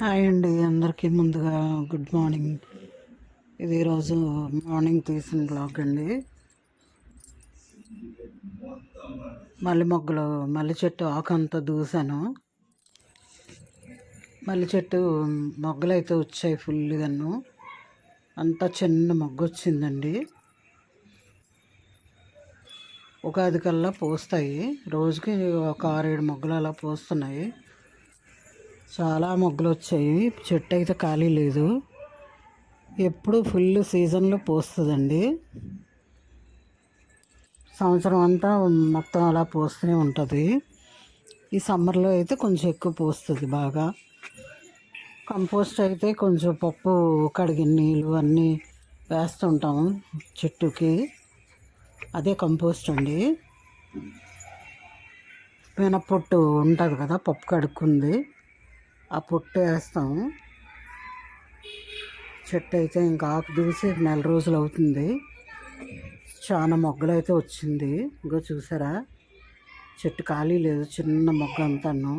Hi అండి అందరికీ ముందుగా గుడ్ మార్నింగ్. ఇది ఈరోజు మార్నింగ్ తీసిన బ్లాగ్ అండి. మల్లె మొగ్గలు మల్లె చెట్టు ఆకు అంతా దూసాను. మల్లె చెట్టు మొగ్గలు అయితే వచ్చాయి ఫుల్గాను అంతా చిన్న మొగ్గ వచ్చిందండి. ఉగాది కల్లా పోస్తాయి. రోజుకి ఒక ఆరేడు మొగ్గలు అలా పోస్తున్నాయి. చాలా మొగ్గలు వచ్చాయి చెట్టు అయితే ఖాళీ లేదు. ఎప్పుడు ఫుల్ సీజన్లో పోస్తుందండి. సంవత్సరం అంతా మొత్తం అలా పోస్తూనే ఉంటుంది. ఈ సమ్మర్లో అయితే కొంచెం ఎక్కువ పోస్తుంది బాగా. కంపోస్ట్ అయితే కొంచెం పప్పు కడిగిన నీళ్ళు అన్నీ వేస్తుంటాము చెట్టుకి. అదే కంపోస్ట్ అండి. మినప్పొట్టు ఉంటుంది కదా పప్పు కడుక్కుంది. ఆ పొట్టు వేస్తాం. చెట్టు అయితే ఇంకా ఆకు దూసి నెల రోజులు అవుతుంది. చాలా మొగ్గలు అయితే వచ్చింది. ఇంకో చూసారా? చెట్టు ఖాళీ లేదు. చిన్న మొగ్గ అంతాను.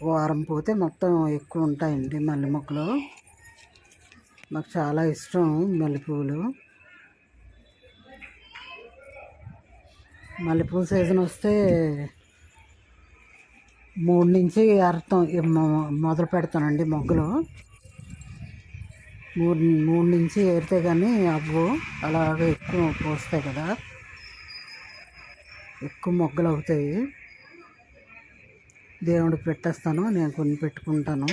వారం పోతే మొత్తం ఎక్కువ ఉంటాయండి మల్లె మొగ్గలు. నాకు చాలా ఇష్టం మల్లెపూలు మల్లెపూల సీజన్ వస్తే మూడు నుంచి అర్థం మొదలు పెడతానండి మొగ్గలు. మూడు మూడు నుంచి ఏరితే కానీ అవ్వు అలాగే ఎక్కువ పోస్తాయి కదా. ఎక్కువ మొగ్గలు అవుతాయి. దేవుడికి పెట్టేస్తాను నేను కొన్ని పెట్టుకుంటాను.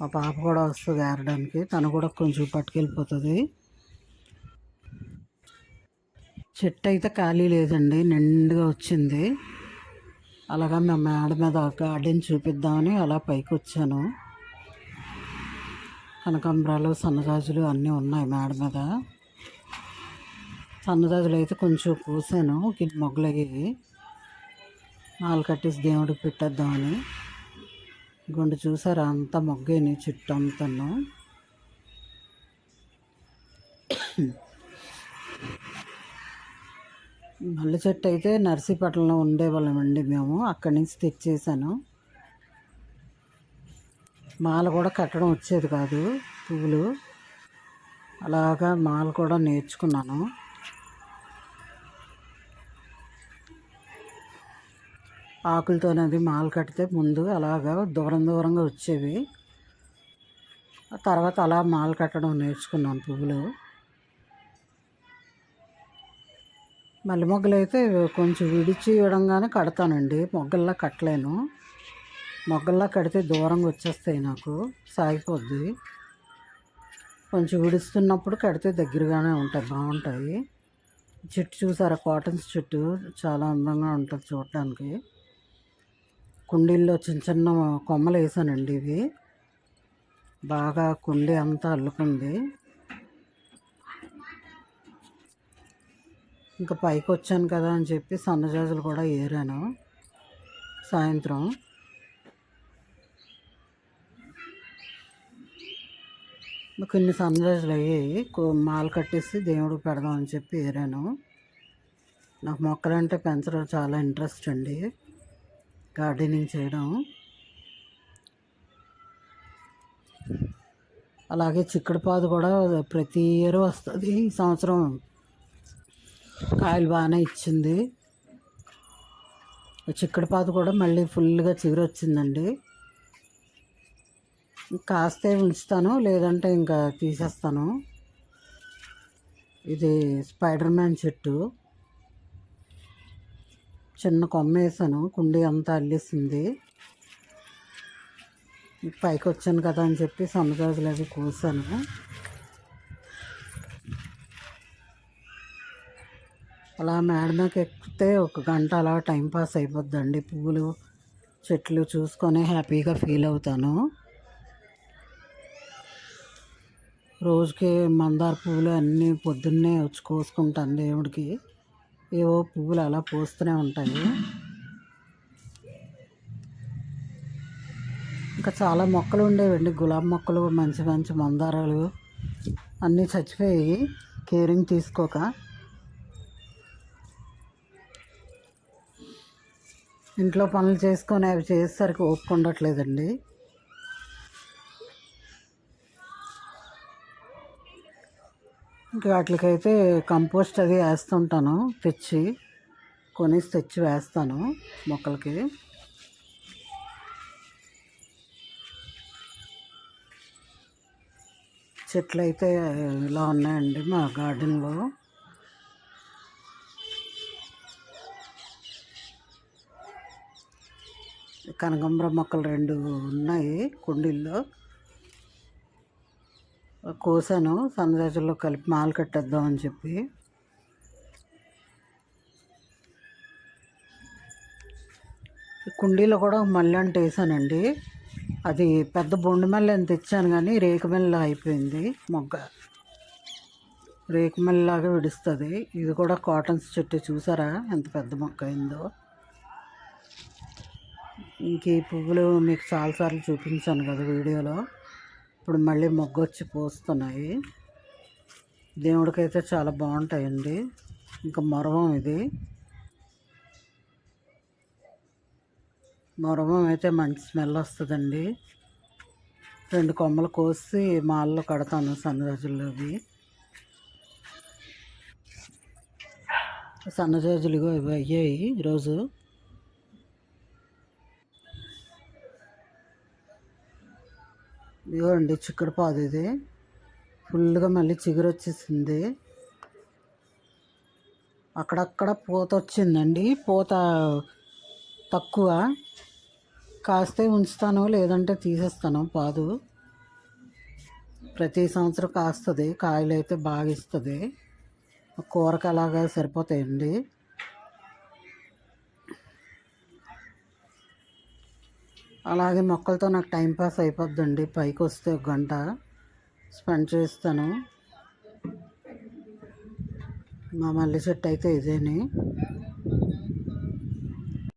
మా పాప కూడా వస్తుంది ఏరడానికి తను కూడా కొంచెం పట్టుకెళ్ళిపోతుంది. చెట్టు అయితే ఖాళీ లేదండి నిండుగా వచ్చింది. అలాగా మేము మేడ మీద గార్డెన్ చూపిద్దామని అలా పైకి వచ్చాను. కనకాంబరాలు సన్నజాజులు అన్నీ ఉన్నాయి మేడ మీద. సన్నజాజులు అయితే కొంచెం పూసాను గిన్నె మొగ్గలు అయ్యేవి నాలుగు కట్టేసి దేవుడికి పెట్టేద్దామని. గుండు చూసారా? అంతా మొగ్గని చుట్టూ అంతను. మల్లె చెట్టు అయితే నర్సీపట్నంలో ఉండేవాళ్ళమండి మేము. అక్కడి నుంచి తెచ్చేసాను. మాల కూడా కట్టడం వచ్చేది కాదు పువ్వులు. అలాగా మాల కూడా నేర్చుకున్నాను. ఆకులతోనేది మాల కడితే ముందు అలాగా దూరం దూరంగా వచ్చేవి. తర్వాత అలా మాల కట్టడం నేర్చుకున్నాను పువ్వులు. మల్లె మొగ్గలు అయితే కొంచెం విడిచి ఇవ్వడంగానే కడతానండి. మొగ్గల్లా కట్టలేను. మొగ్గల్లా కడితే దూరంగా వచ్చేస్తాయి నాకు. సాగిపోద్ది. కొంచెం విడుస్తున్నప్పుడు కడితే దగ్గరగానే ఉంటాయి బాగుంటాయి. చెట్టు చూసారా? కాటన్స్ చెట్టు చాలా అందంగా ఉంటుంది చూడటానికి. కుండీల్లో చిన్న చిన్న కొమ్మలు వేసానండి ఇవి. బాగా కుండీ అంతా అల్లుకుంది. ఇంకా పైకి వచ్చాను కదా అని చెప్పి సన్నజాజులు కూడా ఏరాను. సాయంత్రం. కొన్ని సన్నజాజులు అయ్యాయి. మాల కట్టేసి దేవుడికి పెడదామని చెప్పి ఏరాను. నాకు మొక్కలంటే పెంచడం చాలా ఇంట్రెస్ట్ అండి. గార్డెనింగ్ చేయడం. అలాగే చిక్కుడుపాదు కూడా ప్రతి ఇయర్ వస్తుంది ఈ సంవత్సరం. కాయలు బాగానే ఇచ్చింది. చిక్కడిపాత కూడా మళ్ళీ ఫుల్గా చిగురు వచ్చిందండి కాస్తే ఉంచుతాను లేదంటే ఇంకా తీసేస్తాను. ఇది స్పైడర్ మ్యాన్ చెట్టు. చిన్న కొమ్మ వేసాను కుండీ అంతా అల్లేసింది. పైకి వచ్చాను కదా అని చెప్పి సన్నజాజులు అవి కోసాను. అలా మేడ ఎక్కితే ఒక గంట అలా టైంపాస్ అయిపోద్దండి. పువ్వులు చెట్లు చూసుకొని హ్యాపీగా ఫీల్ అవుతాను. రోజుకి మందార పువ్వులు అన్నీ పొద్దున్నే వచ్చి కోసుకుంటాను దేవుడికి. ఏవో పువ్వులు అలా పోస్తూనే ఉంటాయి. ఇంకా చాలా మొక్కలు ఉండేవండి. గులాబీ మొక్కలు మంచి మంచి మందారాలు అన్నీ చచ్చిపోయి కేరింగ్ తీసుకోక ఇంట్లో పనులు చేసుకొని అవి చేసేసరికి ఓపిక ఉండట్లేదండి. ఇంకా వాటికైతే కంపోస్ట్ అది వేస్తుంటాను తెచ్చి కొనేసి తెచ్చి వేస్తాను మొక్కలకి. చెట్లు అయితే ఇలా ఉన్నాయండి మా గార్డెన్లో. కనకాంబరం మొక్కలు రెండు ఉన్నాయి కుండీల్లో. కోసాను సన్నజాజుల్లో కలిపి మాలు కట్టేద్దామని చెప్పి. కుండీలో కూడా మల్లె అంటే వేసానండి. అది పెద్ద బొండు మల్లె అని తెచ్చాను కానీ రేకు అయిపోయింది మొగ్గ. రేకుమెల్లలాగా విడుస్తుంది. ఇది కూడా కాటన్స్ చెట్టు చూసారా? ఎంత పెద్ద మొక్క అయిందో. ఇంక ఈ పువ్వులు మీకు చాలాసార్లు చూపించాను కదా వీడియోలో. ఇప్పుడు మళ్ళీ మొగ్గ వచ్చి పోస్తున్నాయి. దేవుడికైతే చాలా బాగుంటాయండి. ఇంకా మొరవం ఇది. మొరవం అయితే మంచి స్మెల్ వస్తుందండి. రెండు కొమ్మలు కోసి మాల్లో కడతాను సన్నజాజులు అవి. ఇవి అయ్యాయి ఈరోజు. ఇదిగోండి చిక్కుడు పాదు ఇది. ఫుల్గా మళ్ళీ చిగురు వచ్చేసింది. అక్కడక్కడ పూత వచ్చిందండి. పూత తక్కువ. కాస్తే ఉంచుతాను లేదంటే తీసేస్తాను పాదు. ప్రతి సంవత్సరం కాస్తుంది. కాయలు అయితే బాగా ఇస్తుంది. కూరకు అలాగా సరిపోతాయండి. అలాగే మొక్కలతో నాకు టైం పాస్ అయిపోద్దండి. పైకి వస్తే ఒక గంట స్పెండ్ చేస్తాను. మా మల్లె చెట్టు అయితే ఇదేని.